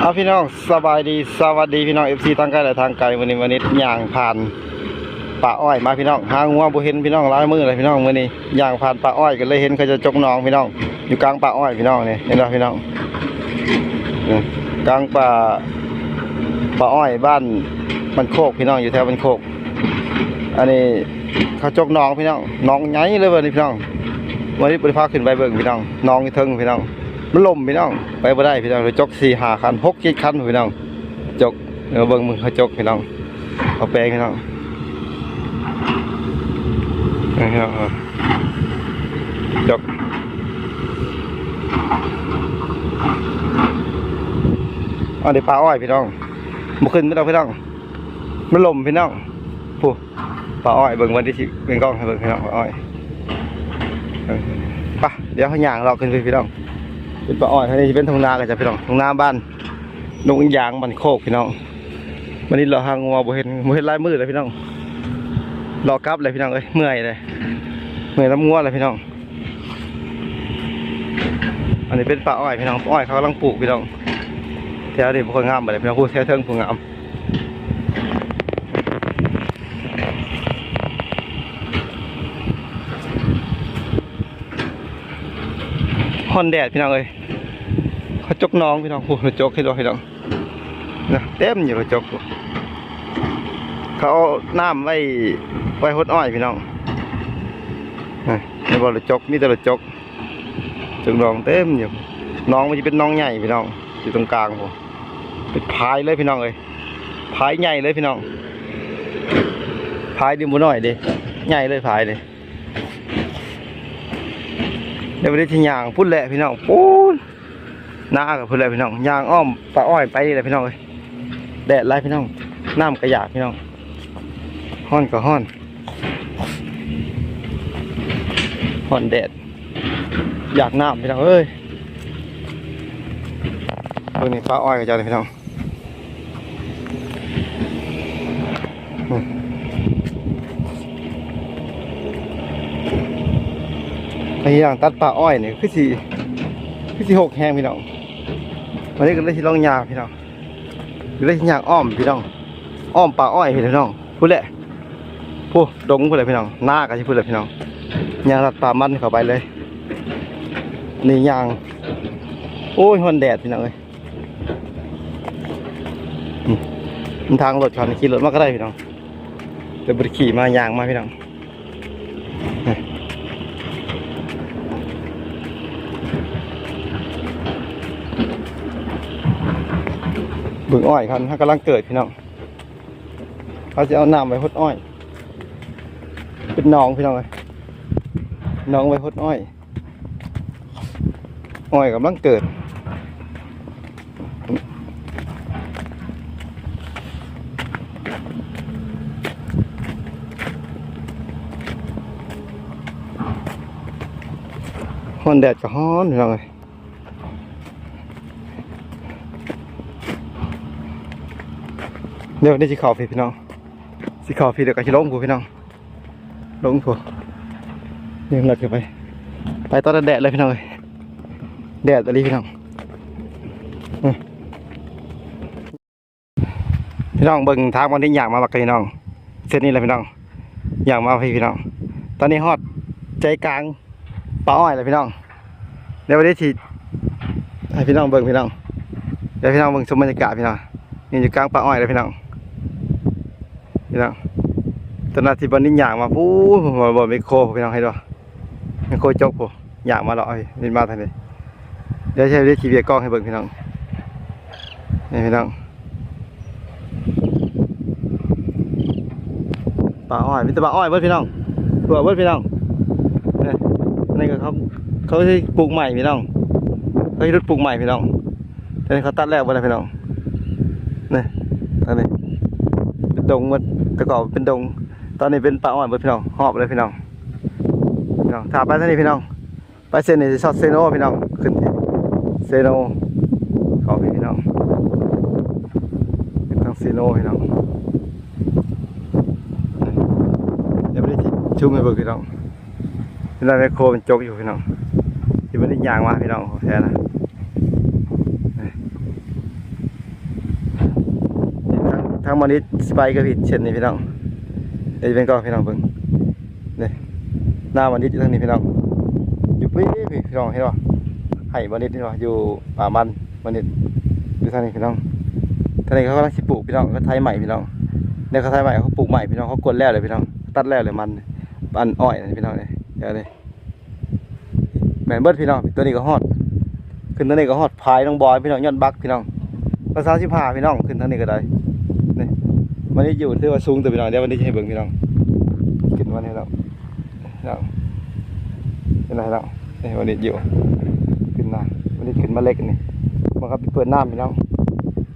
เอาพี่น้องสบายดีสวัสดีพี่น้องเอฟซีทางไกลและทางไกลวันนี้วันนี้ย่างผ่านป่าอ้อยมาพี่น้องหางัวบ่เห็นพี่น้องหลายมือเลยพี่น้องมื้อนี้ย่างผ่านป่าอ้อยก็เลยเห็นเขาจะจกน้องพี่น้อง อยู่กลางป่าอ้อยพี่น้องนี่เห็นบ่พี่น้องกลางป่าป่าอ้อยบ้านมันโคกพี่น้องอยู่แถวมันโคก อันนี้เขาจกน้องพี่น้องน้องใหญ่เลยวันนี้พี่น้องวันนี้บริพาขึ้นไปเบิ่งพี่น้องน้องเทิงพี่น้อง มันล่มพี่น้อง ไปบ่ได้พี่น้องเลยจกสี่หาคันหกเจ็ดคันพี่น้องจกเออเบิ่งมึงเขาจกพี่น้องเขาแปลงพี่น้องออพี่น้องจกเอาเดี๋ยวปลาอ้อยพี่น้องบุขึ้นไม่ต้องพี่น้องมันล่มพี่น้องผู้ปลาอ้อยเบิ่งวันที่สิเป็นกล้องให้เบิ่งพี่น้องปลาอ้อยเออไปเดี๋ยวเขาหย่างเราขึ้นไปพี่น้อง เป็นปลาอ้อยท่านี้จะเป็นทงนาก็จะพี่น้องทงนาบ้านนกยางบันโคกพี่น้องวันนี้เราหางงัวบ่เห็นบ่เห็นลายมือเลยพี่น้องรอกลับเลยพี่น้องเอ้ยเมื่อยเลยเมื่อยน้ำงัวเลยพี่น้อง อันนี้เป็นปลาอ้อยพี่น้องปลาอ้อยเขากำลังปลูกพี่น้องแถวนี้พวกงามเลยพี่น้องพูดแถวเทิงพูงงาม อนแดดพี่น้องเอ้ยเขาจกน้องพี่น้องพูดจกให้ดูพี่น้องนะเต็มอยู่เขาจกเขาน้ำไว้ไว้หดอ้อยพี่น้องนี่ในบ่อระจกมีแต่ระจกจกน้องเต็มอยู่น้องมันจะเป็นน้องใหญ่พี่น้องอยู่ตรงกลางผมเป็นพายเลยพี่น้องเอ้ยพายใหญ่เลยพี่น้องพายดิมบุน้อยเดิใหญ่เลยพายเลย เดี๋ยวไปได้ที่ยางพุ่นแหละพี่น้องปูนหน้ากับพุ่นแหละพี่น้องยางอ้อมปลาอ้อยไปนี่แหละพี่น้องเลยแดดไล่พี่น้องน้ำกระยากพี่น้องห้อนก็ห้อนห้อนแดด อยากน้ำพี่น้องเอ้ยเรื่องนี้ปลาอ้อยกับเจ้าเลยพี่น้องอืม ไอ้อ ย่างตัดป่าอ้อยเนี่ยคือสิคือสิหกแห้งพี่น้องวันนี้ก็เลยสิลองยางพี่น้องก็เลยสิยางอ้อมพี่น้องอ้อมป่าอ้อยพี่น้องพูดแหละพูดดงพูดเลยพี่น้องหน้าก็สิพูดเลยพี่น้องยางตัดป่ามันเข้าไปเลยนี่ยางโอ้ยฮอนแดดพี่น้องเลยมันทางรถคันขี่รถมาก็ได้พี่น้องเดี๋ยวบริขี่มายางมาพี่น้อง บึงอ้อยคันถ้ากำลังเกิดพี่น้องเขาจะเอาน้ำไว้พดอ้อย เป็นหนองพี่น้องเลยหนองไว้พดอ้อย อ้อยกำลังเกิดฮ้อนแดดก็ฮ้อนพี่น้องเลย ดี๋ยวนี่สิข่าพี่พี่น้องสิข่าพี่เดี๋ยวก็สิลงกูพี่น้องลงกูเดี๋ยวหลัดกันไป ไปตอนแดดเลยพี่น้องเอ้ยแดดอะไรพี่น้องพี่น้องเบิ่งทางวันที่อยากมาบักพี่น้องเส้นนี้แหละพี่น้องอยากมาพี่พี่น้อง ตอนนี้ฮอดใจกลางป่าอ้อยเลยพี่น้องเดี๋ยววันนี้สิให้พี่น้องเบิ่งพี่น้องเดี๋ยวพี่น้องเบิ่งชมบรรยากาศพี่น้องนี่อยู่กลางป่าอ้อยเลยพี่น้อง พี่น้องตอนนั้นที่บันนี้อยากมาพูดบ่บ่ไมโคพี่น้องให้ดูไมโคจกปูอยากมาเลาะไอ้นี่มาทางนี้เดี๋ยวใช้ได้ขี่เบียกล้องให้เบิ่งพี่น้องนี่พี่น้องป่าอ้อยมีแต่ป่าอ้อยเบิดพี่น้องเผื่อเบิดพี่น้องนี่นี่ก็เขาเขาที่ปลูกใหม่พี่น้องเขาที่รถปลูกใหม่พี่น้องแต่นี่เขาตัดแล้วเบิดแล้วพี่น้องนี่อันนี้เป็นดงมัน แต่ก่อนเป็นดง ตอนนี้เป็นป่าอ้อยเบิดพี่น้องหอบเลยพี่น้องพี่น้องถ้าไปทางนี้พี่น้อง ไปเซนนี่ชอตเซโนพี่น้องขึ้นเซโนขอพี่พี่น้องทางเซโนพี่น้องเดี๋ยวไม่ได้ชุ่มเบิกพี่น้องพี่น้องแมคโคเป็นจกอยู่พี่น้องที่ไม่ได้ยางมาพี่น้องของแท้นะนี่ ทางมันนี้สไปก็ผิดเช่นนี้พี่น้องเดี๋ยวเป็นก็พี่น้องเบิ่งนี่หน้ามันนี้อยู่ทางนี้พี่น้องอยู่พี่พี่พี่น้องเห็นป่ะให้มันนี้นี่ป่ะอยู่ป่ามันมันนี้อยู่ทางนี้พี่น้องทางนี้เขากำลังสิปลูกพี่น้องเขาไทยใหม่พี่น้องเนี่ยเขาไทยใหม่เขาปลูกใหม่พี่น้องเขากดแล้วเลยพี่น้องตัดแล้วเลยมันปันอ้อยนี่พี่น้องเนี่ยเดี๋ยวนี้แมนเบิดพี่น้องตัวนี้ก็ฮอดขึ้นทางนี้ก็ฮอดพายน้องบอยพี่น้องยอดบักพี่น้องภาษาสิบห้าพี่น้องขึ้นทางนี้ก็ได้ วันนี้อยู่ที่ว่าสูงแต่พี่น้องเดี๋ยววันนี้จะให้เบิ่งพี่น้องขึ้นวันนี้แล้วพี่น้องเป็นไรแล้วนี่วันนี้อยู่ขึ้นมาวันนี้ขึ้นมาเล็กนี่มันครับเปิดน้ำพี่น้อง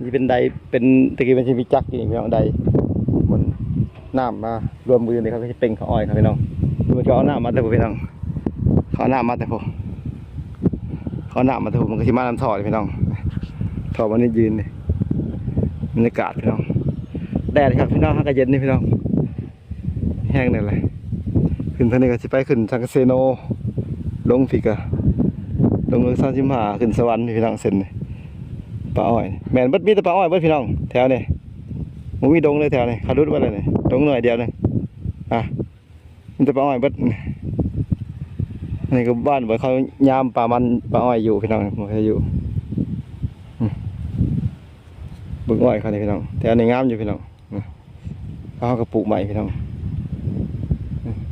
นี่เป็นใดเป็นตะกี้เป็นชีวิจักรนี่พี่น้องใดบนน้ำมารวมมือนี่เขาจะเป็นข้าวอ้อยครับพี่น้องมันก็เอาหน้ำมาแต่พวกพี่น้องเขาเอาน้ำมาแต่พวกเขาหน้ามาถูกมันก็ชิมาน้ำถอดพี่น้องถอดวันนี้ยืนนี่บรรยากาศพี่น้อง แดดครับพี่น้องฮักกะเย็นนี่พี่น้องแห้งเนี่ยเลยขึ้นทางนี้ก็สิไปขึ้นทางเซโน ลงฟิกะลงเมืองซานชิมหาขึ้นสวรรค์นี่พี่น้องเส้นปลาอ้อยแมนบิดมีแต่ปลาอ้อยบิดพี่น้องแถวนี่มันมีดงเลยแถวนี่ขาดุดไว้เลยนี่ดงหน่อยเดียวนึงอะมีแต่ปลาอ้อยบิดนี่ก็บ้านบ่เขายามป่ามันป่าอ้อยอยู่พี่น้องบ่เคยอยู่บิ่งอ้อยเขานี่พี่น้องแต่อันนี้งามอยู่พี่น้อง เขาก็ปลูกใหม่พี่น้อง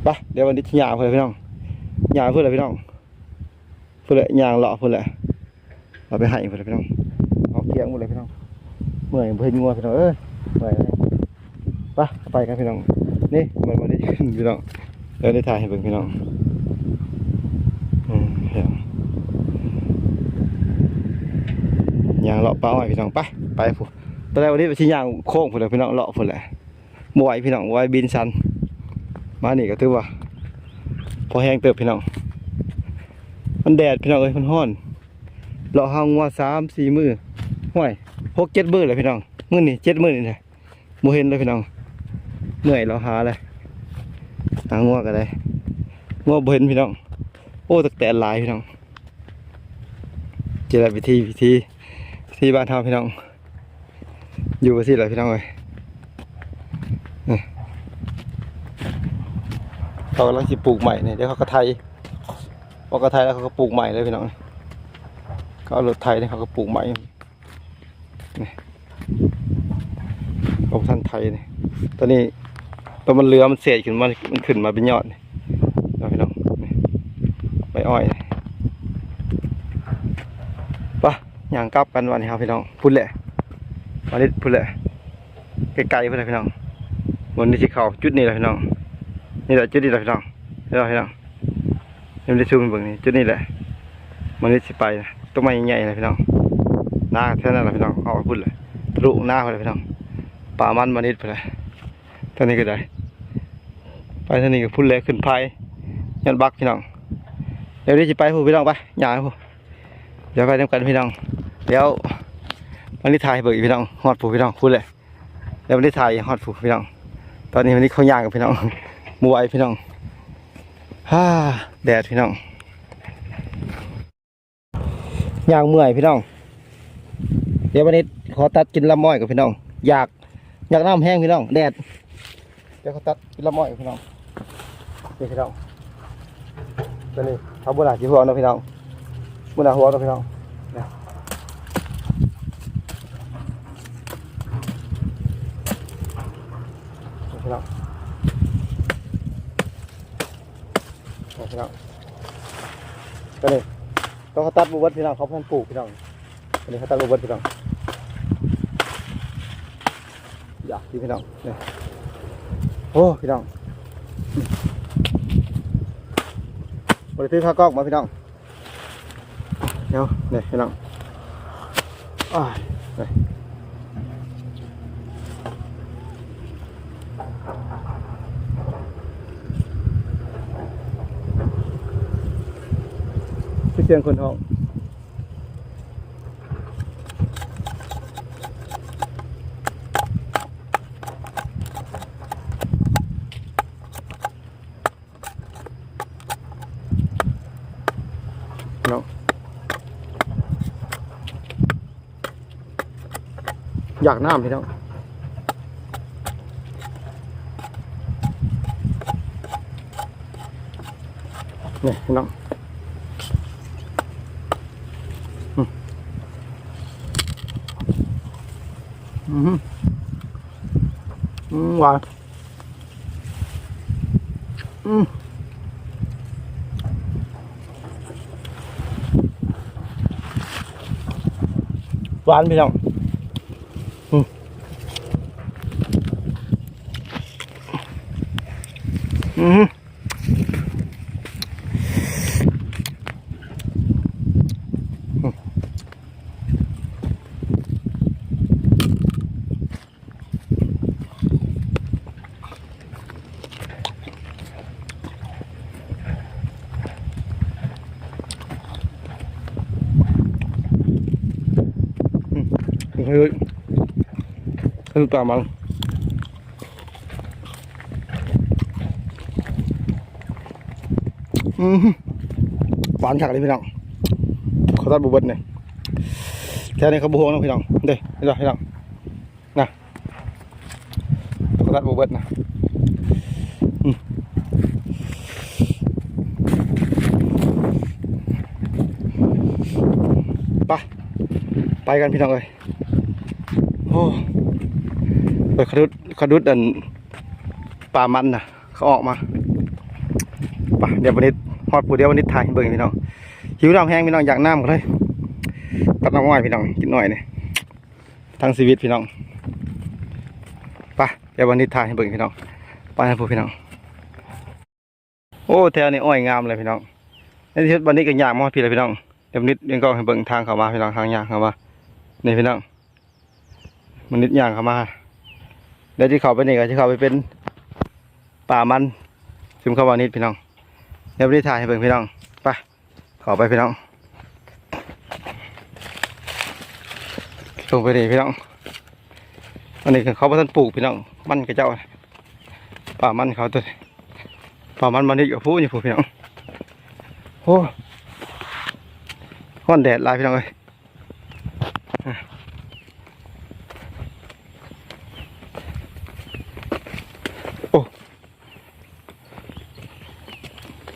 ไปเดี๋ยววันนี้ที่ยาเพิ่นเลยพี่น้องยาเพิ่นเลยพี่น้องเพิ่นเลยยางเลาะเพิ่นเลยเราไปให้เพิ่นเลยพี่น้องเอาเคียงหมดเลยพี่น้องเมื่อยเพิ่อนงัวพี่น้องเอ้ยเมื่อยเลยไปไปกันพี่น้องนี่มันมาได้ขึ้นพี่น้องเดี๋ยวได้ถ่ายให้เบิ่งพี่น้องยางเลาะเป้าไว้พี่น้องไปไปผู้ตอนแรกวันนี้ไปที่ยางโค้งพุ่นแหละพี่น้องเลาะพุ่นแหละ บ่ไหวพี่น้องบ่ไหวบินชัน มานี่ก็ถือว่า พอแห้งเติบพี่น้อง มันแดดพี่น้องเอ้ยมันร้อนเลาะหางว่าสามสี่มือห้วยหกเจ็ดมือเลยพี่น้องมือนี่เจ็ดมือนี่แหละบ่เห็นเลยพี่น้องเหนื่อยเราหาเลยหางัวก็ได้งัวบ่เห็นพี่น้อง โอ้ตะแต่หลายพี่น้องเจริญวิธีวิธีวิธีบ้านเฮาพี่น้อง อยู่กับที่ไรพี่น้องเลยนี่ เขากำลังสิปลูกใหม่เนี่ยเดี๋ยวเขาก็ไทยพอก็ไทยแล้วเขาก็ปลูกใหม่เลยพี่น้องเขาเอารถไทยเนี่ยเขาก็ปลูกใหม่นี่เอาท่านไทยเนี่ยตอนนี้ตอนมันเรือมันเสียขึ้นมามันขึ้นมาเป็นยอดเอาพี่น้องใบอ้อยปะย่างกลับกันวันนี้ครับพี่น้องพุ่นแหละวันนี้พุ่นแหละไกลๆพุ่นแหละพี่น้องวันนี้ที่เขาจุดนี้แหละพี่น้อง นี่แหละจุดนี้แหละพี่น้องนี่แหละพี่น้องยังได้ซูมเบิ่งนี่จุดนี้แหละวันนี้สิไปต้นไม้ใหญ่เลยพี่น้องหน้าแค่นั้นแหละพี่น้องเอาพุ่นเลยทะลุหน้าพุ่นเลยพี่น้องป่ามันมานิดพุ่นเลยท่านี้ก็ได้ ไปท่านี้ก็พุ่นเลยขึ้นพายยันบักพี่น้องเดี๋ยวนี้จะไปผู้พี่น้องไปอย่าผู้เดี๋ยวไปทำกันพี่น้องเดี๋ยววันนี้ถ่ายเบิกพี่น้องฮอดผู้พี่น้องพูดเลยเดี๋ยววันนี้ถ่ายฮอดผู้พี่น้อง ตอนนี้วันนี้เขาย่างกับพี่น้อง มวยพี่น้องฮ่าแดดพี่น้องยางเมื่อยพี่น้อง เดี๋ยววันนี้ขอตัดกินลำม้อยกับพี่น้อง อยากอยากน้ำแห้งพี่น้อง แดด เดี๋ยวขาตัดกินลำม้อยกับพี่น้องนี่พี่น้องตัวนี้เขาบุญหลาจีหัวนะพี่น้องบุญหลาหัวนะพี่น้องนะนี่พี่น้องนี่พี่น้อง ตัวนี้ต้องเขาตัดบวบพี่น้องเขาเพิ่นปลูกพี่น้องตัวนี้เขาตัดบวบพี่น้องอยากที่พี่น้องเนี่ยโอ้พี่น้องบริษัทข้ากล้องมาพี่น้องเดี๋ยวเนี่ยพี่น้องอ้าเนี่ย สียงคนห้องเนาะอยากน้ำพี่น้องนี่พี่น้อง อืมหวานอืม เฮ้ยขึ้นตามมันอืมหวานฉักเลยพี่น้องเขาตัดบุบเบิดเนี่ยแค่นี้เขาบุหงนะพี่น้องเด้พี่น้องพี่น้องนะเขาตัดบุบเบิดนะไปไปกันพี่น้องเอ้ย เปิดขดุดขดุดอันป่ามันนะเขาออกมาไปเดี๋ยววันนี้ฮอดปูเดียววันนี้ถ่ายให้เบิ่งพี่น้องหิวน้ำแห้งพี่น้องอยากน้ำก็เลยตัดน้ำอ้อยพี่น้องกินหน่อยเนี่ยทั้งชีวิตพี่น้องไปเดี๋ยววันนี้ถ่ายให้เบิ่งพี่น้องไปนะพวกพี่น้องโอ้แถวนี้อ้อยงามเลยพี่น้องในที่สุดวันนี้ก็ยากมากพี่เลยพี่น้องเดี๋ยววันนี้เดี๋ยวก็ให้เบิ่งทางเข้ามาพี่น้องทางยางเข้ามานี่พี่น้อง มันนิดอย่างเข้ามาเดี๋ยวที่เขาไปนี่ก็ที่เขาไปเป็นป่ามันซึมเข้ามานิดพี่น้องเดี๋ยวไปถ่ายให้เบิ่งพี่น้องไปเขอไปพี่น้องลงไปนี่พี่น้องอันนี้คือเขาพันปลูกพี่น้องมันกระเจ้าป่ามันเขาตัวนี้ป่ามันมันนี่กับผู้นี่ผู้พี่น้องโอ้ห้อนแดดลายพี่น้องเลย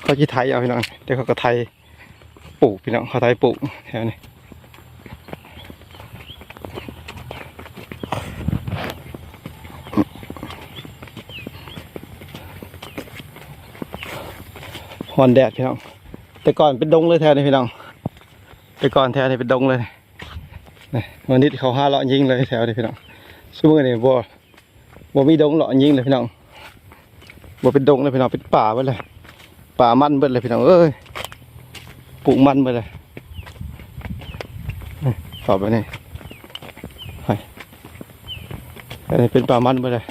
เขาจะไทยเอาพี่น้องเดี๋ยวเขาก็ไทยปลูกพี่น้องเขาไทยปลูกแถวนี้ฮอนแดดพี่น้องแต่ก่อนเป็นดงเลยแถวนี้พี่น้องแต่ก่อนแถวนี้เป็นดงเลยนี่วันนี้เขาห้าเลาะยิงเลยแถวนี้พี่น้องช่วงนี้บ่บ่มีดงเลาะยิงเลยพี่น้องบ่เป็นดงเลยพี่น้องเป็นป่าไปเลย ป่ามันเบิดเลยพี่น้องเอ้ยปลูกมันเบิดเลยนี่ขอไปนี่ไปอันนี้เป็นป่ามันเบิดเลย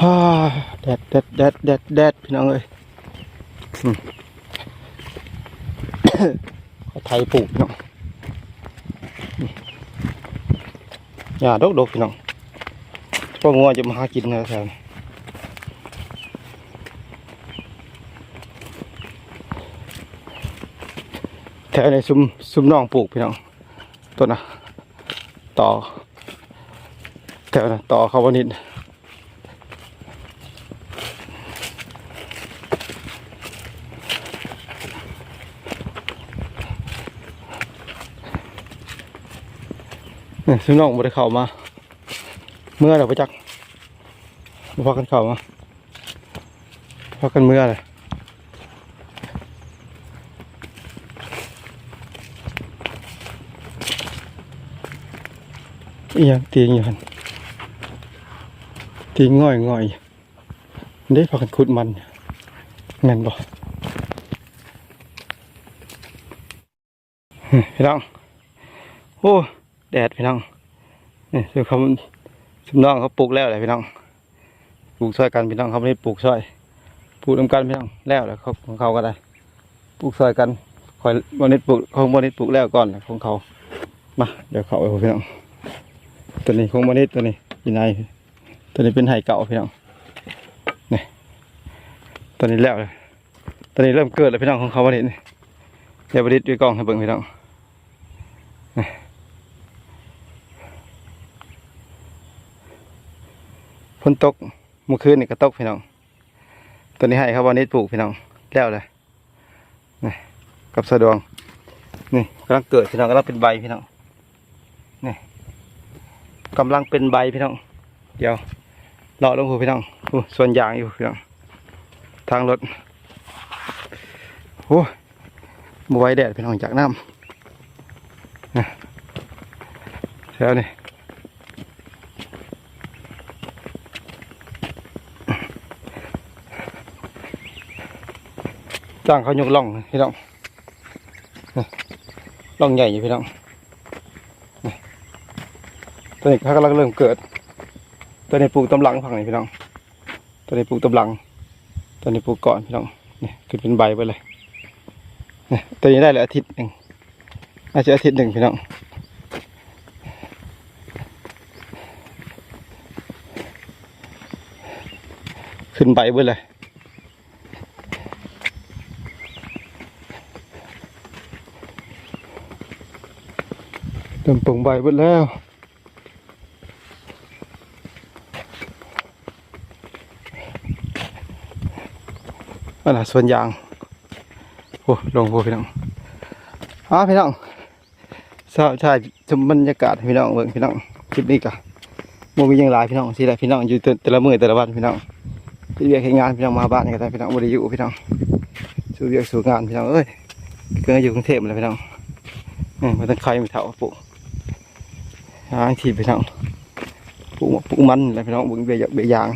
ฮ่าแดดแดดแดดแดดแดดพี่น้องเอ้ย ไทยปลูกน้องอย่าดกดกพี่น้องพวกงัวจะมาหากินนะแถวนี้แถวในซุ้มซุ้มน้องปลูกพี่น้องตัวน่ะต่อแถวน่ะต่อเขาวันนี้ ซึ่งน้องบ่ได้เข้ามา เมื่อเราไปจักบ่พากันเข้ามาพากันเมื่อเลยอีหยังตีงอยู่หันตีงง่อยง่อยๆได้พากันขุดมันแม่นบ่หึพี่น้องโอ้ แดดพี่น้องนี่คือเขาชุมน้องเขาปลูกแล้วแหละพี่น้องปลูกช่วยกันพี่น้องเขาไม่ได้ปลูกช่วยปลูกนำกันพี่น้องแล้วแหละของเขาก็ได้ปลูกช่วยกันคอยบนิดปลูกของบนิดปลูกแล้วก่อนแหละของเขามาเดี๋ยวเขาไปพี่น้องตัวนี้ของบนิดตัวนี้อยู่ในตัวนี้เป็นไห่เก่าพี่น้องนี่ตัวนี้แล้วเลยตัวนี้เริ่มเกิดแล้วพี่น้องของเขาบนิดนี่เดี๋ยวบดิดด้วยกล้องให้เบิ่งพี่น้อง นี่นตกเมื่อคืนนี่ก็ตกพี่น้อง ตัวนี้ให้ครับวันนี้ปลูกพี่น้องแล้วเลยนี่กับสะดวง นี่กำลังเกิดพี่น้องกำลังเป็นใบพี่น้องนี่กำลังเป็นใบพี่น้อง เดี๋ยวเลาะลงหูพี่น้องหูส่วนยางอยู่พี่น้องทางรถโอ้บว้แดดพี่น้องจากน้ำนะแล้วนี่ จ้างเขายกล่องพี่น้องล่องใหญ่อยู่พี่น้องตัวนี้เขากำลังเริ่มเกิด ตัวนี้ปลูกตำลังฝั่งนี้พี่น้อง ตัวนี้ปลูกตำลัง ตัวนี้ปลูกก่อนพี่น้องนี่ขึ้นเป็นใบไปเลยตัวนี้ได้เลยอาทิตย์หนึ่งอาจจะอาทิตย์หนึ่งพี่น้องขึ้นใบไปเลย เริ่มปงใบไปแล้วอันน่ะส่วนยางโอ้ลงโอ้พี่น้องอ้าพี่น้องสาวชายชมบรรยากาศพี่น้องเบิ่งพี่น้องคลิปนี้กะโมมีหยังหลายพี่น้องสิได้พี่น้องอยู่แต่ละมื้อแต่ละวันพี่น้องที่เรียกให้งานพี่น้องมาบ้านก็ได้พี่น้องบ่ได้อยู่พี่น้องสู่เรียกสู่งานพี่น้องเอ้ยเกิดอยู่กรุงเทพเลยพี่น้องนี่มาตั้งใครมีเถาปลูก หาที่พี่น้องปลูกปลูกมันนี่แหละพี่น้องบิ่งเบียเบียยาง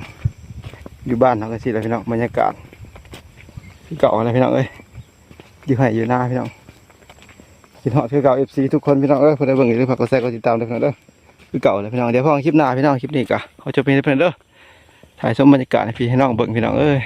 อยู่บ้านเราก็สิแหละพี่น้องบรรยากาศพี่เก่าอะไรพี่น้องเอ้ยอยู่ให้อยู่หน้าพี่น้องคิดฮอดคือเก่าเอฟซีทุกคนพี่น้องเอ้ยเพื่อนได้เบิ่งหรือผักกระแซกก็ติดตามด้วยพี่น้องเด้อคือเก่าเลยพี่น้องเดี๋ยวพอคลิปหน้าพี่น้องคลิปนี้กะเขาจะเป็นเพื่อนเด้อถ่ายชมบรรยากาศให้พี่ให้น้องเบิ่งพี่น้องเอ้ย